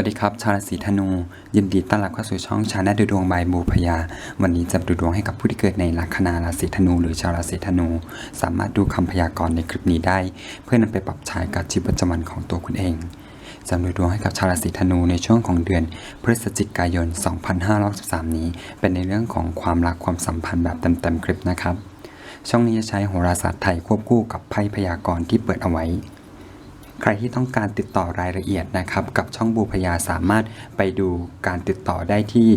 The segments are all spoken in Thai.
วัสดีครับ ชาวราศีธนู ยินดีต้อนรับเข้าสู่ช่องชาแนลดูดวงบายบูพยา วันนี้จะดูดวงให้กับผู้ที่เกิดในลัคนาราศีธนู หรือชาวราศีธนู สามารถดูคำพยากรณ์ในคลิปนี้ได้ เพื่อนำไปปรับใช้กับชีวิตประจำวันของตัวคุณเองจะดูดวงให้กับชาวราศีธนูในช่วงของเดือนพฤศจิกายน 2563 นี้ เป็นในเรื่องของความรักความสัมพันธ์แบบเต็มๆคลิปนะครับ ช่องนี้จะใช้โหราศาสตร์ไทยควบคู่กับไพ่พยากรณ์ที่เปิดเอาไว้ ใครที่ต้องการติดต่อรายละเอียดนะครับ กับช่องบูพยาสามารถไปดูการติดต่อได้ที่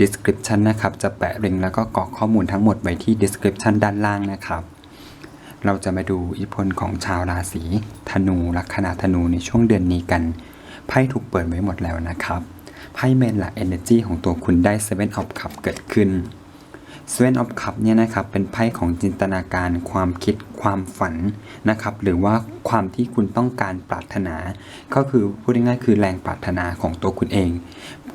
description นะครับ จะแปะลิงก์แล้วก็กรอกข้อมูลทั้งหมดไว้ที่ description ด้านล่างนะครับ เราจะมาดูอิทธิพลของชาวราศีธนูลัคนาธนูในช่วงเดือนนี้กันไพ่ถูกเปิดไว้หมดแล้วนะครับไพ่เมนหลัก energy ของตัวคุณได้ seven of cup เกิดขึ้น Seven of Cup เนี่ยนะครับเป็นไพ่ของจินตนาการความคิดความฝันนะครับหรือว่าความที่คุณต้องการปรารถนา ก็คือพูดง่ายๆคือแรงปรารถนาของตัวคุณเอง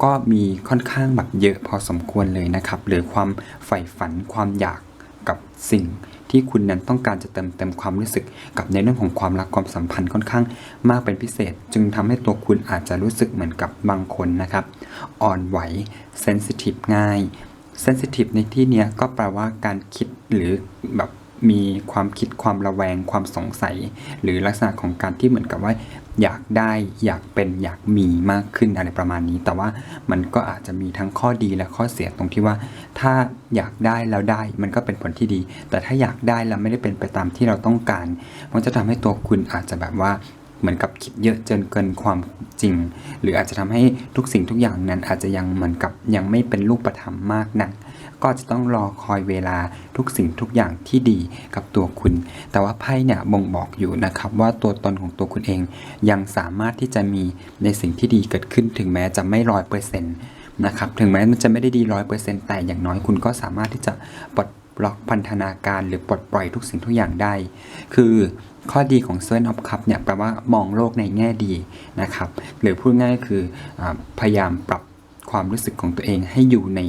ก็มีค่อนข้างแบบเยอะพอสมควรเลยนะครับหรือความใฝ่ฝันความอยากกับสิ่งที่คุณนั้นต้องการจะเติมเต็มความรู้สึกกับในเรื่องของความรักความสัมพันธ์ค่อนข้างมากเป็นพิเศษ จึงทำให้ตัวคุณอาจจะรู้สึกเหมือนกับบางคนนะครับ อ่อนไหวเซนซิทีฟง่าย เซนซิทีฟในที่เนี้ยก็แปลว่าการคิดหรือแบบมีความคิดความระแวงความสงสัย หรือลักษณะของการที่เหมือนกับว่า อยากได้อยากเป็นอยากมีมากขึ้นอะไรประมาณนี้ แต่ว่ามันก็อาจจะมีทั้งข้อดีและข้อเสียตรงที่ว่า ถ้าอยากได้แล้วได้มันก็เป็นผลที่ดี แต่ถ้าอยากได้แล้วไม่ได้เป็นไปตามที่เราต้องการ มันจะทำให้ตัวคุณอาจจะแบบว่า เหมือนกับคิดเยอะจนเกินความจริง หรืออาจจะทำให้ทุกสิ่งทุกอย่างนั้นอาจจะยังเหมือนกับยังไม่เป็นรูปธรรมมากนัก ก็จะต้องรอคอยเวลาทุกสิ่งทุกอย่างที่ดีกับตัวคุณ แต่ว่าไพ่เนี่ยบ่งบอกอยู่นะครับว่าตัวตนของตัวคุณเองยังสามารถที่จะมีในสิ่งที่ดีเกิดขึ้นถึงแม้จะไม่ร้อยเปอร์เซ็นต์นะครับถึงแม้มันจะไม่ได้ดีร้อยเปอร์เซ็นต์แต่อย่างน้อยคุณก็สามารถที่จะปลดล็อกพันธนาการหรือปลดปล่อยทุกสิ่งทุกอย่างได้ คือ ข้อดีของ Seven of Cup เนี่ยแปลว่ามองโลกในแง่ดีนะครับหรือพูดง่ายคืออพยายามปรับความรู้สึกของตัวเองให้อยู่ใน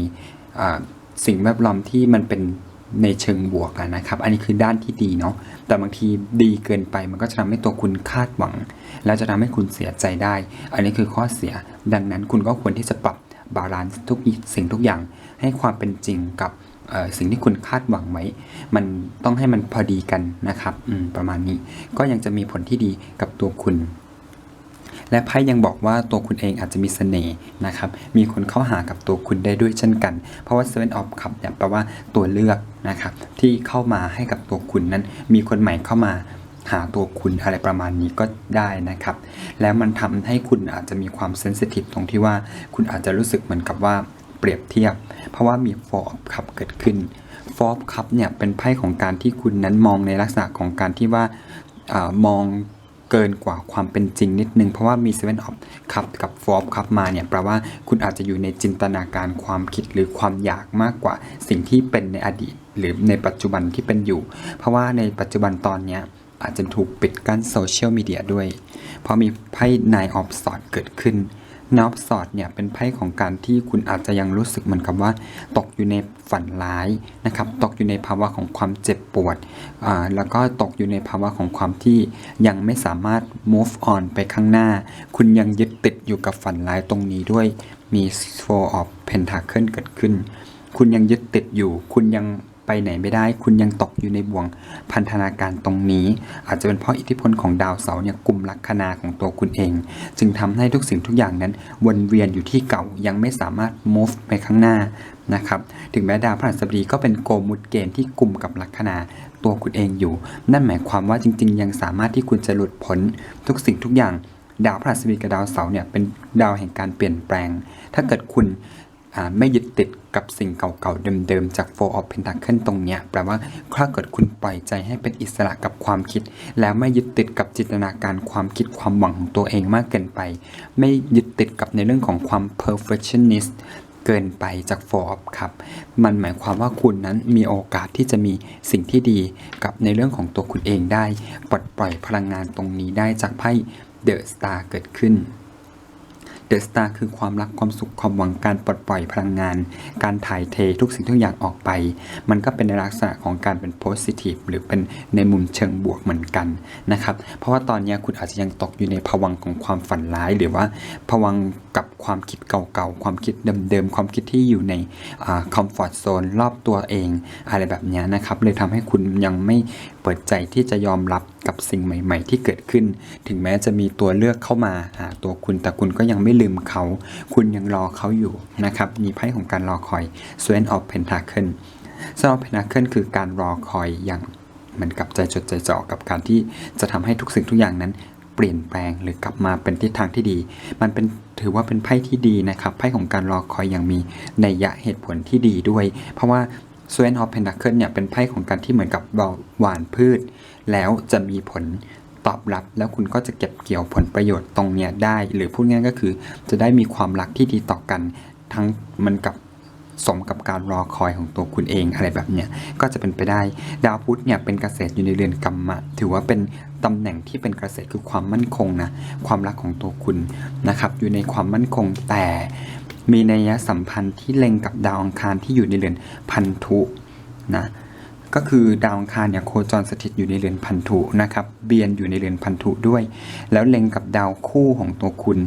สิ่งแวดล้อมที่มันเป็นในเชิงบวกนะครับ อันนี้คือด้านที่ดีเนาะ แต่บางทีดีเกินไปมันก็จะทำให้ตัวคุณคาดหวัง แล้วจะทำให้คุณเสียใจได้ อันนี้คือข้อเสีย ดังนั้นคุณก็ควรที่จะปรับบาลานซ์ทุกสิ่งทุกอย่างให้ความเป็นจริงกับ สิ่งที่คุณคาดหวังไว้ มันต้องให้มันพอดีกันนะครับประมาณนี้ก็ยังจะมีผลที่ดีกับตัวคุณ และไพ่ยังบอกว่าตัวคุณเองอาจจะมีเสน่ห์นะครับ มีคนเข้าหากับตัวคุณได้ด้วยเช่นกัน เพราะว่า Seven of Cup เนี่ยแปลว่าตัวเลือกนะครับ ที่เข้ามาให้กับตัวคุณนั้น มีคนใหม่เข้ามาหาตัวคุณอะไรประมาณนี้ก็ได้นะครับ แล้วมันทำให้คุณอาจจะมีความเซนซิทีฟตรงที่ว่าคุณอาจจะรู้สึกเหมือนกับว่า เปรียบเทียบ เพราะว่ามี Four of Cup เกิดขึ้น Four of Cup เนี่ยเป็นไพ่ของการที่คุณนั้นมองในลักษณะของการที่ว่าอมองเกินกว่าความเป็นจริงนิดนึง เพราะว่ามี Seven of Cup กับ Four of Cup มาเนี่ยแปลว่าคุณอาจจะอยู่ในจินตนาการความคิดหรือความอยากมากกว่าสิ่งที่เป็นในอดีต หรือในปัจจุบันที่เป็นอยู่ เพราะว่าในปัจจุบันตอนเนี้ยอาจจะถูกปิดกั้นโซเชียลมีเดียด้วย เพราะมีไพ่ Nine of Swords เกิดขึ้น Nine of Swords เนี่ยเป็นไพ่ของการที่คุณอาจจะยังรู้สึกเหมือนกับว่า ตกอยู่ในฝันร้ายนะครับ ตกอยู่ในภาวะของความเจ็บปวดอ่าแล้วก็ตกอยู่ในภาวะของความที่ยังไม่สามารถ move on ไปข้างหน้า คุณยังยึดติดอยู่กับฝันร้ายตรงนี้ด้วยมี Four of Pentacle เกิดขึ้น คุณยังยึดติดอยู่ คุณยัง ไปไหนไม่ได้ คุณยังตกอยู่ในบ่วงพันธนาการตรงนี้ อาจจะเป็นเพราะอิทธิพลของดาวเสาร์เนี่ยกลุ่มลัคนาของตัวคุณเอง จึงทำให้ทุกสิ่งทุกอย่างนั้น วนเวียนอยู่ที่เก่ายังไม่สามารถ move ไปข้างหน้านะครับถึงแม้ดาวพฤหัสบดีก็เป็นโกมุดเกณฑ์ที่กลุ่มกับลัคนาตัวคุณเองอยู่ นั่นหมายความว่าจริง ๆ ยังสามารถที่คุณจะหลุดพ้นทุกสิ่งทุกอย่างดาวพฤหัสบดีกับดาวเสาร์เนี่ยเป็นดาวแห่งการเปลี่ยนแปลง ถ้าเกิดคุณ ไม่ยึดติดกับสิ่งเก่าๆ เดิมๆ จาก Four of Pentacle ตรงเนี้ยแปลว่าถ้าเกิดคุณปล่อยใจให้เป็นอิสระกับความคิด แล้วไม่ยึดติดกับจินตนาการความคิดความหวังของตัวเองมากเกินไป ไม่ยึดติดกับในเรื่องของความ perfectionist เกินไปจาก Four of Cup มันหมายความว่าคุณนั้นมีโอกาสที่จะมีสิ่งที่ดีกับในเรื่องของตัวคุณเองได้ ปลดปล่อยพลังงานตรงนี้ได้จากไพ่ The Star เกิดขึ้น เดอะสตาร์คือความรักความสุขความหวังการปลดปล่อยพลังงาน การถ่ายเททุกสิ่งทุกอย่างออกไป มันก็เป็นในลักษณะของการเป็นโพสิทีฟหรือเป็นในมุมเชิงบวกเหมือนกันนะครับ เพราะว่าตอนนี้คุณอาจจะยังตกอยู่ในภวังของความฝันร้าย หรือว่าภวังกับความคิดเก่าๆ ความคิดเดิมๆ ความคิดที่อยู่ในคอมฟอร์ z โซนรอบตัวเอง อะไรแบบนี้นะครับ เลยทำให้คุณยังไม่เปิดใจที่จะยอมรับกับสิ่งใหม่ ๆ ที่เกิดขึ้น ถึงแม้จะมีตัวเลือกเข้ามาหาตัวคุณแต่คุณก็ยังไม่ลืมเขา คุณยังรอเขาอยู่นะครับ มีไพ่ของการรอคอย s w e n of Pentacle ซึ่ง of Pentacle คือการรอคอยอย่างเหมือนกับใจจดใจจ่อกับการที่จะทำให้ทุกสิ่งทุกอย่างนั้น ปลี่ยนแปลงหรือกลับมาเป็นทิศทางที่ดี มันเป็นถือว่าเป็นไพ่ที่ดีนะครับไพ่ของการรอคอยอย่างมีนัยยะเหตุผลที่ดีด้วย เพราะว่า s w e n of Pentacle เนี่ยเป็นไพ่ของการที่เหมือนกับเราหว่านพืช แล้วจะมีผลตอบรับ แล้วคุณก็จะเก็บเกี่ยวผลประโยชน์ตรงเนี้ยได้ หรือพูดง่ายก็คือจะได้มีความรักที่ดีต่อกัน ทั้งมันกับ สมกับการรอคอยของตัวคุณเองอะไรแบบเนี้ยก็จะเป็นไปได้ ดาวพุธเนี่ยเป็นเกษตรอยู่ในเรือนกรรมะ ถือว่าเป็นตำแหน่งที่เป็นเกษตรคือความมั่นคงนะความรักของตัวคุณนะครับอยู่ในความมั่นคงแต่มีนัยสัมพันธ์ที่เล็งกับดาวอังคารที่อยู่ในเรือนพันธุนะ ก็คือดาวอังคารเนี่ยโคจรสถิตอยู่ในเรือนพันธุนะครับเบียนอยู่ในเรือนพันธุด้วย แล้วเล็งกับดาวคู่ของตัวคุณ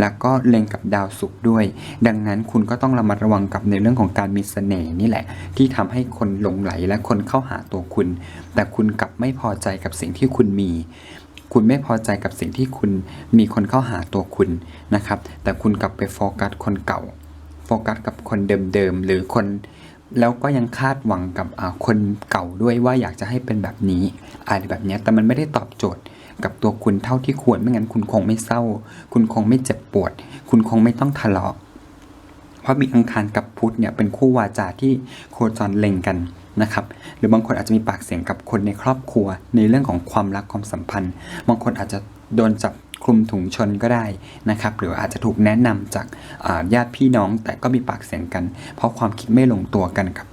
แล้วก็เล็งกับดาวศุกร์ด้วย ดังนั้นคุณก็ต้องระมัดระวังกับในเรื่องของการมีเสน่ห์นี่แหละ ที่ทำให้คนหลงไหลและคนเข้าหาตัวคุณ แต่คุณกลับไม่พอใจกับสิ่งที่คุณมีคุณไม่พอใจกับสิ่งที่คุณมีคนเข้าหาตัวคุณนะครับ แต่คุณกลับไปโฟกัสคนเก่า โฟกัสกับคนเดิมๆ หรือคน แล้วก็ยังคาดหวังกับคนเก่าด้วยว่าอยากจะให้เป็นแบบนี้อะไรแบบนี้แต่มันไม่ได้ตอบโจทย์กับตัวคุณเท่าที่ควรไม่งั้นคุณคงไม่เศร้า คุณคงไม่เจ็บปวด คุณคงไม่ต้องทะเลาะเพราะมีอังคารกับพุธเนี่ยเป็นคู่วาจาที่โคจรเล็งกันนะครับหรือบางคนอาจจะมีปากเสียงกับคนในครอบครัว ในเรื่องของความรักความสัมพันธ์ บางคนอาจจะโดนจับ คลุมถุงชนก็ได้นะครับหรืออาจจะถูกแนะนำจากญาติพี่น้องแต่ก็มีปากเสียงกัน เพราะความคิดไม่ลงตัวกันกับ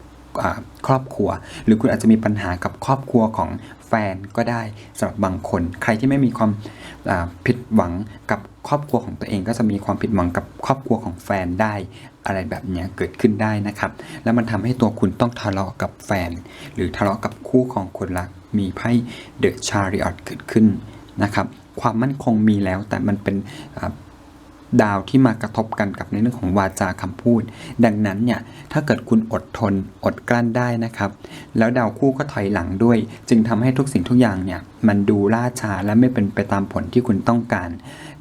ครอบครัว หรือคุณอาจจะมีปัญหากับครอบครัวของแฟนก็ได้สำหรับบางคน ใครที่ไม่มีความผิดหวังกับครอบครัวของตัวเองก็จะมีความผิดหวังกับครอบครัวของแฟนได้อะไรแบบนี้เกิดขึ้นได้นะครับ แล้วมันทำให้ตัวคุณต้องทะเลาะกับแฟน หรือทะเลาะกับคู่ของคนรักมีไพ่เดอะชาริออตเกิดขึ้นนะครับ ความมั่นคงมีแล้ว แต่มันเป็นดาวที่มากระทบกันกับในเรื่องของวาจาคำพูด ดังนั้นเนี่ยถ้าเกิดคุณอดทนอดกลั้นได้นะครับ แล้วดาวคู่ก็ถอยหลังด้วย จึงทำให้ทุกสิ่งทุกอย่างเนี่ยมันดูล่าช้าและไม่เป็นไปตามผลที่คุณต้องการ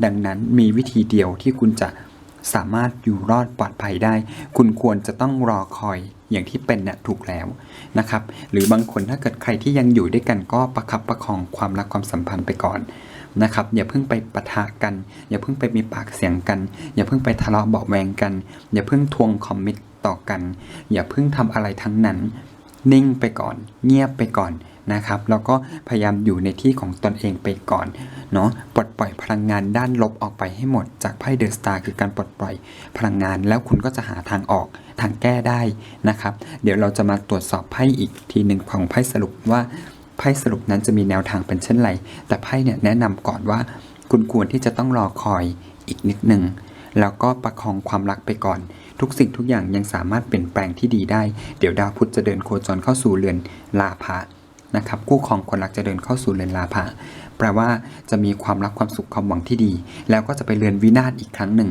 ดังนั้นมีวิธีเดียวที่คุณจะสามารถอยู่รอดปลอดภัยได้ คุณควรจะต้องรอคอยอย่างที่เป็นเนี่ยถูกแล้วนะครับ หรือบางคนถ้าเกิดใครที่ยังอยู่ด้วยกันก็ประคับประคองความรักความสัมพันธ์ไปก่อน นะครับอย่าเพิ่งไปปะทะกัน อย่าเพิ่งไปมีปากเสียงกัน อย่าเพิ่งไปทะเลาะเบาะแวงกัน อย่าเพิ่งทวงคอมมิตต่อกัน อย่าเพิ่งทำอะไรทั้งนั้น นิ่งไปก่อน เงียบไปก่อนนะครับแล้วก็พยายามอยู่ในที่ของตนเองไปก่อนเนาะปลดปล่อยพลังงานด้านลบออกไปให้หมดจากไพ่เดอะสตาร์คือการปลดปล่อยพลังงาน แล้วคุณก็จะหาทางออกทางแก้ได้นะครับ เดี๋ยวเราจะมาตรวจสอบไพ่อีกทีหนึ่งของไพ่สรุปว่า ไพ่สรุปนั้นจะมีแนวทางเป็นเช่นไร แต่ไพ่เนี่ยแนะนำก่อนว่า คุณควรที่จะต้องรอคอยอีกนิดหนึ่งแล้วก็ประคองความรักไปก่อน ทุกสิ่งทุกอย่างยังสามารถเปลี่ยนแปลงที่ดีได้ เดี๋ยวดาวพุธจะเดินโคจรเข้าสู่เรือนลาภะนะครับคู่ครองคนรักจะเดินเข้าสู่เรือนลาภะแปลว่าจะมีความรักความสุขความหวังที่ดี แล้วก็จะไปเรือนวินาศอีกครั้งหนึ่ง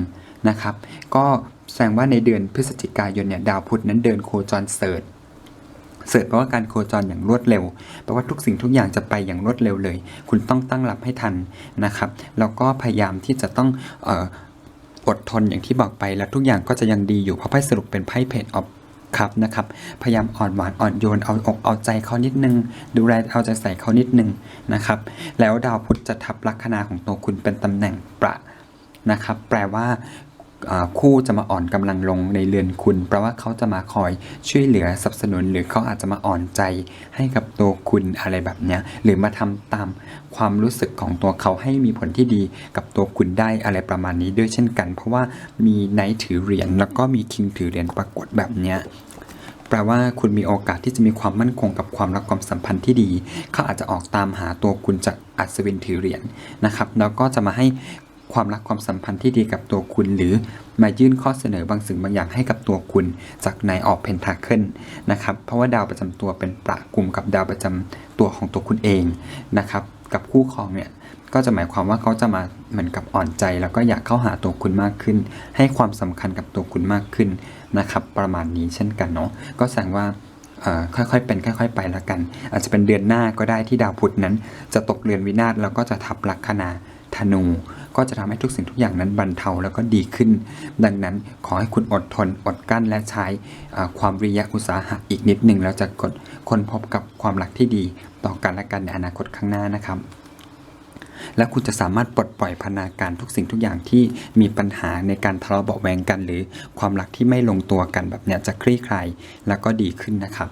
นะครับ ก็แสดงว่าในเดือนพฤศจิกายนเนี่ยดาวพุธนั้นเดินโคจรเสริฐ เสิร์ชแปลว่าการโคจรอย่างรวดเร็วแปลว่าทุกสิ่งทุกอย่างจะไปอย่างรวดเร็วเลย คุณต้องตั้งรับให้ทันนะครับ แล้วก็พยายามที่จะต้องอออดทนอย่างที่บอกไปแล้วทุกอย่างก็จะยังดีอยู่เพราะไพ่สรุปเป็นไพ่เพจออฟครับนะครับพยายามอ่อนหวานอ่อนโยนเอาอกเอาใจเขานิดนึง ดูแลเอาใจใส่เขานิดนึงนะครับ แล้วดาวพุธจะทับลัคนาของตัวคุณเป็นตำแหน่งประนะครับ แปลว่า คู่จะมาอ่อนกำลังลงในเรือนคุณแปลว่าเขาจะมาคอยช่วยเหลือสนับสนุน หรือเขาอาจจะมาอ่อนใจให้กับตัวคุณอะไรแบบเนี้ยหรือมาทำตามความรู้สึกของตัวเขาให้มีผลที่ดีกับตัวคุณได้อะไรประมาณนี้ด้วยเช่นกัน เพราะว่ามีไนท์ถือเหรียญแล้วก็มีคิงถือเหรียญปรากฏแบบเนี้ยแปลว่าคุณมีโอกาสที่จะมีความมั่นคงกับความรักความสัมพันธ์ที่ดี เขาอาจจะออกตามหาตัวคุณจากอัศวินถือเหรียญนะครับ แล้วก็จะมาให้ ความรักความสัมพันธ์ที่ดีกับตัวคุณ หรือมายื่นข้อเสนอบางสิ่งบางอย่างให้กับตัวคุณ จากนายออกเพนทาเคิลนะครับเพราะว่าดาวประจำตัวเป็นประกลุ่มกับดาวประจำตัวของตัวคุณเองนะครับกับคู่ครองเนี่ยก็จะหมายความว่าเขาจะมาเหมือนกับอ่อนใจ แล้วก็อยากเข้าหาตัวคุณมากขึ้น ให้ความสำคัญกับตัวคุณมากขึ้นนะครับประมาณนี้เช่นกันเนาะก็แสดงว่าค่อยๆเป็นค่อย ๆ ไปละกัน อาจจะเป็นเดือนหน้าก็ได้ที่ดาวพุธนั้น จะตกเรือนวินาศแล้วก็จะทับลัคนา ธนู ก็จะทำให้ทุกสิ่งทุกอย่างนั้นบรรเทาแล้วก็ดีขึ้น ดังนั้นขอให้คุณอดทนอดกั้นและใช้ความวิริยะอุตสาหะอีกนิดหนึ่งแล้วจะกดค้นพบกับความรักที่ดีต่อกันและกันในอนาคตข้างหน้านะครับและคุณจะสามารถปลดปล่อยพนาการทุกสิ่งทุกอย่างที่มีปัญหาในการทะเลาะเบาะแวงกัน หรือความรักที่ไม่ลงตัวกันแบบนี้จะคลี่คลายแล้วก็ดีขึ้นนะครับ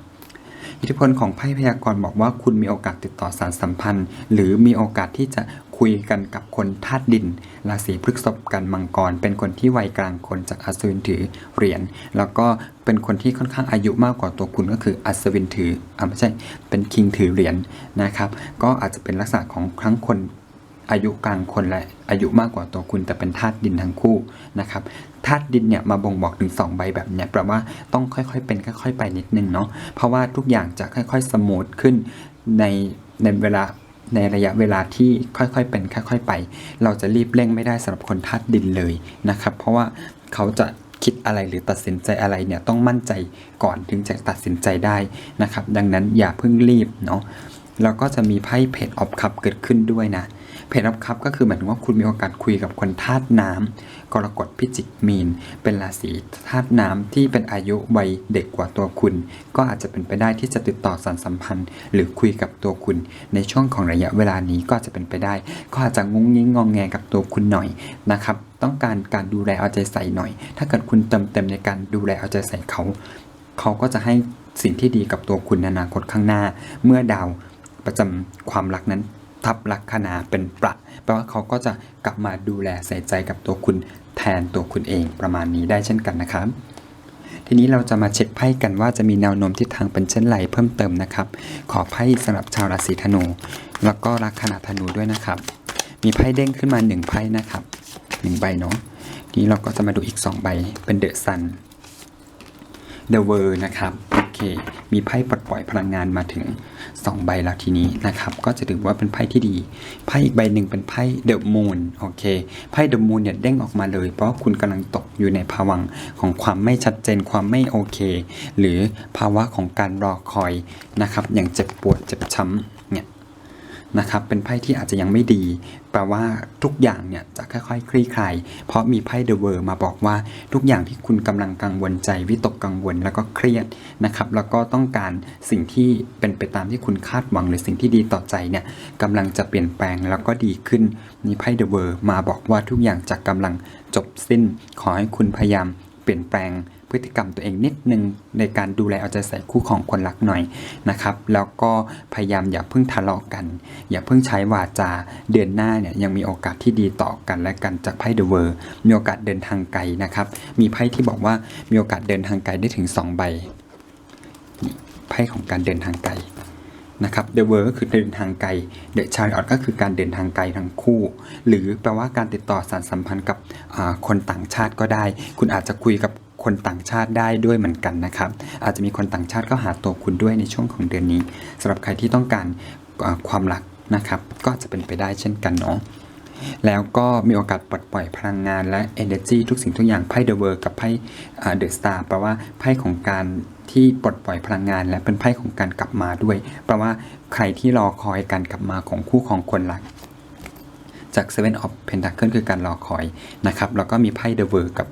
อิทธิพลของไพ่พยากรณ์บอกว่าคุณมีโอกาสติดต่อสารสัมพันธ์ หรือมีโอกาสที่จะ คุยกันกับคนธาตุดิน ราศีพฤษภกันมังกร เป็นคนที่วัยกลางคนจากอัศวินถือเหรียญแล้วก็เป็นคนที่ค่อนข้างอายุมากกว่าตัวคุณก็คืออัศวินถืออ่าไม่ใช่เป็นคิงถือเหรียญนะครับ ก็อาจจะเป็นลักษณะของครั้งคนอายุกลางคนและอายุมากกว่าตัวคุณแต่เป็นธาตุดินทั้งคู่นะครับธาตุดินเนี่ยมาบ่งบอกถึงสองใบแบบเนี้ยแปลว่าต้องค่อยๆเป็นค่อย ๆ ไปนิดนึงเนาะเพราะว่าทุกอย่างจะค่อย ๆ สมูทขึ้นในในเวลา ในระยะเวลาที่ค่อยๆเป็นค่อยๆไป เราจะรีบเร่งไม่ได้สำหรับคนธาตุดินเลยนะครับเพราะว่าเขาจะคิดอะไรหรือตัดสินใจอะไรเนี่ยต้องมั่นใจก่อนถึงจะตัดสินใจได้นะครับ ดังนั้นอย่าเพิ่งรีบเนาะแล้วก็จะมีไพ่เพจออฟคัพเกิดขึ้นด้วยนะ เพจออฟคัพก็คือหมายถึงว่าคุณมีโอกาสคุยกับคนธาตุน้ำกรกฎพิจิกมีน เป็นราศีธาตุน้ำที่เป็นอายุวัยเด็กกว่าตัวคุณ ก็อาจจะเป็นไปได้ที่จะติดต่อสารสัมพันธ์ หรือคุยกับตัวคุณ ในช่วงของระยะเวลานี้ก็อาจจะเป็นไปได้ ก็อาจจะงุ้งยิงงองแงกับตัวคุณหน่อยนะครับต้องการการดูแลเอาใจใส่หน่อย ถ้าเกิดคุณเติมเต็มในการดูแลเอาใจใส่เขา เขาก็จะให้สิ่งที่ดีกับตัวคุณในอนาคตข้างหน้า เมื่อดาวประจำความรักนั้น ทับลัคนาเป็นประแปลว่าเขาก็จะกลับมาดูแลใส่ใจกับตัวคุณแทนตัวคุณเองประมาณนี้ได้เช่นกันนะครับ ทีนี้เราจะมาเช็คไพ่กันว่าจะมีแนวโน้มทิศทางเป็นเช่นไรเพิ่มเติมนะครับ ขอไพ่สำหรับชาวราศีธนู แล้วก็ลัคนาธนูด้วยนะครับ มีไพ่เด้งขึ้นมาหนึ่งไพ่นะครับหนึ่งใบเนาะทีนี้เราก็จะมาดูอีกสองใบเป็นเดอะซัน The w o r นะครับ มีไพ่ปลดปล่อยพลังงานมาถึง 2 ใบแล้วทีนี้นะครับ ก็จะถือว่าเป็นไพ่ที่ดี ไพ่อีกใบหนึ่งเป็นไพ่ The Moon โอเค ไพ่ The Moon เนี่ยเด้งออกมาเลย เพราะคุณกำลังตกอยู่ในภาวะของความไม่ชัดเจนความไม่โอเค หรือภาวะของการรอคอยนะครับ อย่างเจ็บปวดเจ็บช้ำเนี่ยนะครับ เป็นไพ่ที่อาจจะยังไม่ดี แปลว่าทุกอย่างเนี่ยจะค่อยๆ คลี่คลายเพราะมีไพ่เดอะเวอร์มาบอกว่าทุกอย่างที่คุณกำลังกังวลใจวิตกกังวลแล้วก็เครียดนะครับ แล้วก็ต้องการสิ่งที่เป็นไปตามที่คุณคาดหวังหรือสิ่งที่ดีต่อใจเนี่ยกำลังจะเปลี่ยนแปลงแล้วก็ดีขึ้นมีไพ่เดอะเวอร์มาบอกว่าทุกอย่างจะกำลังจบสิ้น ขอให้คุณพยายามเปลี่ยนแปลง พฤติกรรมตัวเองนิดนึงในการดูแลเอาใจใส่คู่ของคนรักหน่อยนะครับแล้วก็พยายามอย่าเพิ่งทะเลาะกัน อย่าเพิ่งใช้วาจาเดือนหน้าเนี่ยยังมีโอกาสที่ดีต่อกันและกันจากไพ่เดอะเวอร์มีโอกาสเดินทางไกลนะครับมีไพ่ที่บอกว่ามีโอกาสเดินทางไกลได้ถึง 2 ใบไพ่ของการเดินทางไกลนะครับเดอะเวิร์ก็คือเดินทางไกลเดอะชาริออตก็คือการเดินทางไกลทั้งคู่ หรือแปลว่าการติดต่อสารสัมพันธ์กับคนต่างชาติก็ได้ คุณอาจจะคุยกับ คนต่างชาติได้ด้วยเหมือนกันนะครับ อาจจะมีคนต่างชาติก็หาตัวคุณด้วยในช่วงของเดือนนี้สำหรับใครที่ต้องการความรักนะครับ ก็จะเป็นไปได้เช่นกันเนาะแล้วก็มีโอกาสปลดปล่อยพลังงานและ energy ทุกสิ่งทุกอย่างไพ่ The World กับไพ่เดอะสตาร์แปลว่าไพ่ของการที่ปลดปล่อยพลังงาน และเป็นไพ่ของการกลับมาด้วย แปลว่าใครที่รอคอยการกลับมาของคู่ของคนรัก จาก Seven of Pentacle คือการรอคอยนะครับ แล้วก็มีไพ่ The World กับ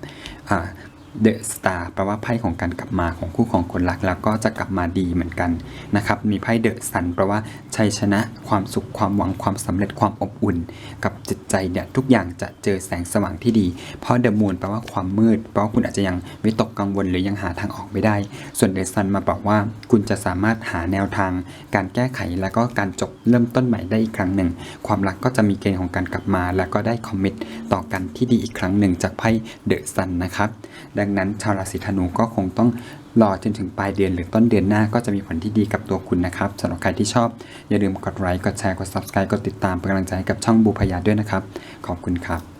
อ่า The Star แปลว่าไพ่ของการกลับมาของคู่ของคนรักแล้วก็จะกลับมาดีเหมือนกันนะครับ มีไพ่ The Sun แปลว่าชัยชนะความสุขความหวังความสำเร็จความอบอุ่น กับจิตใจเนี่ยทุกอย่างจะเจอแสงสว่างที่ดี เพราะ The Moon แปลว่าความมืดแปลว่าคุณอาจจะยังวิตกกังวลหรือยังหาทางออกไม่ได้ ส่วน The Sun มาบอกว่าคุณจะสามารถหาแนวทาง การแก้ไขแล้วก็การจบเริ่มต้นใหม่ได้อีกครั้งหนึ่ง ความรักก็จะมีเกณฑ์ของการกลับมา แล้วก็ได้คอมมิตต่อกันที่ดีอีกครั้งหนึ่งจากไพ่เดอะซันนะครับดังนั้นชาวราศีธนูก็คงต้องรอจนถึงปลายเดือนหรือต้นเดือนหน้าก็จะมีผลที่ดีกับตัวคุณนะครับสำหรับใครที่ชอบ อย่าลืมกดไลค์กดแชร์กด subscribe กดติดตามเป็นกำลังใจให้กับช่องบูพยาด้วยนะครับ ขอบคุณครับ